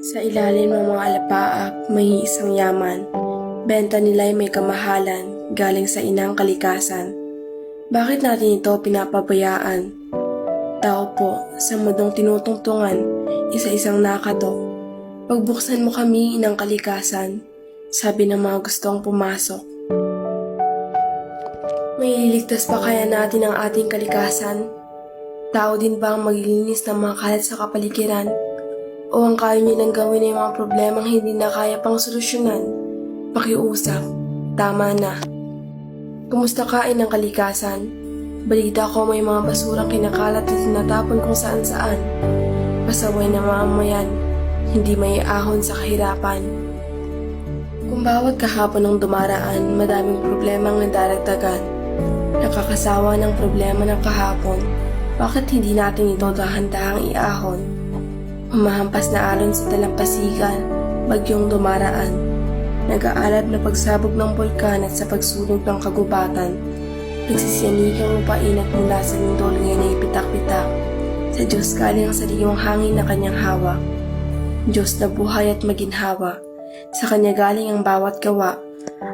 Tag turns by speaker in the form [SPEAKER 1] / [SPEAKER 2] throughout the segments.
[SPEAKER 1] Sa ilalim ng mga alapaap, may isang yaman. Benta nila ay may kamahalan, galing sa inang kalikasan. Bakit natin ito pinapabayaan? Tao po, sa mundong tinutungtungan, isa-isang nakatok. Pagbuksan mo kami ng kalikasan, sabi ng mga gustong pumasok. May ililigtas pa kaya natin ang ating kalikasan? Tao din ba ang maglilinis ng mga kalat sa kapaligiran? O ang kaya niyo gawin ay mga problemang hindi na kaya pang solusyonan? Pakiusap, tama na. Kumusta kain ng kalikasan? Balita ko may mga basurang kinakalat at tinatapon kung saan saan. Pasaway na mamamayan, hindi may ahon sa kahirapan. Kung bawat kahapon ng dumaraan, madaming problema ang nadaragdagan. Nakakasawa ng problema ng kahapon, bakit hindi natin ito dahan-dahang iahon? Humahampas na alon sa talampasigan, bagyong dumaraan. Nag-aalab na pagsabog ng bulkan at sa pagsunog ng kagubatan. Nagsisiyanigang lupain at mula sa lindol ngayon ay pitak-pitak. Sa Diyos galing ang sariwang hangin na kanyang hawak. Diyos na buhay at maginhawa. Sa Kanya galing ang bawat gawa,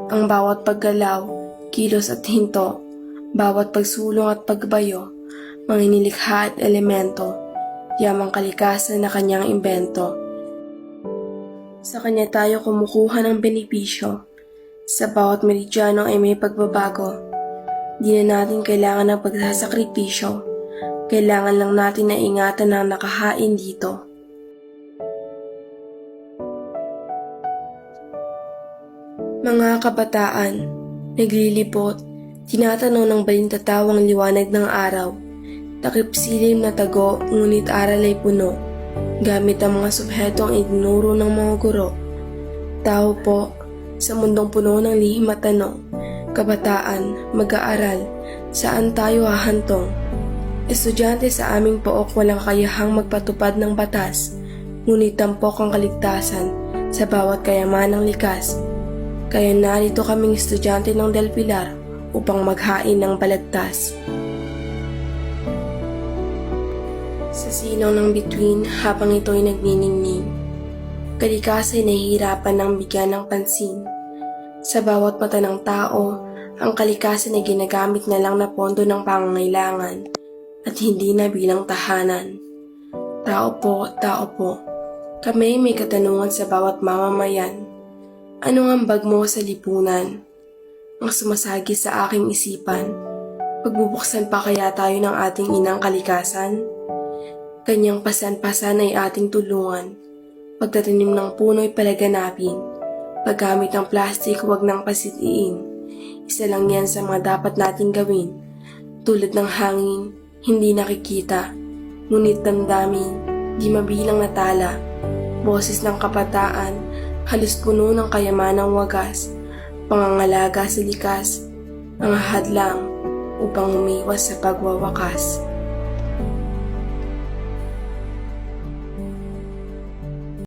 [SPEAKER 1] ang bawat paggalaw, kilos at hinto, bawat pagsulong at pagbayo, mga at elemento, yamang kalikasan na Kanyang imbento. Sa Kanya tayo kumukuha ng benepisyo. Sa bawat meridyano ay may pagbabago. Di na natin kailangan ng pagsasakripisyo. Kailangan lang natin na ingatan ang nakahain dito. Mga kabataan, naglilipot, tinatanong ng balintatawang liwanag ng araw. Takip silim na tago, ngunit aral ay puno. Gamit ang mga subhetong itinuro ng mga guro. Tao po, sa mundong puno ng lihim at tanong. Kabataan, mag-aaral, saan tayo hahantong? Estudyante sa aming pook walang kayahang magpatupad ng batas, ngunit tampok ang kaligtasan sa bawat kayamanang likas. Kaya narito kaming estudyante ng Del Pilar upang maghain ng balagtas. Sa sinaw ng bituin habang ito'y nagniningning, kalikasan ay nahihirapan ng bigyan ng pansin. Sa bawat mata ng tao, ang kalikasan ay ginagamit na lang na pondo ng pangangailangan at hindi na bilang tahanan. Tao po, tao po, kami may katanungan sa bawat mamamayan. Ano ang bag mo sa lipunan? Ang sumasagi sa aking isipan. Pagbubuksan pa kaya tayo ng ating inang kalikasan? Kanyang pasan-pasan ay ating tulungan. Pagtatanim ng puno'y palaganapin. Paggamit ng plastic, huwag nang pasitiin. Isa lang yan sa mga dapat nating gawin. Tulad ng hangin, hindi nakikita. Ngunit damdamin, di mabilang na tala. Boses ng kapataan, halos puno ng kayamanang wagas. Pangangalaga sa likas, mga hadlang upang umiwas sa pagwawakas.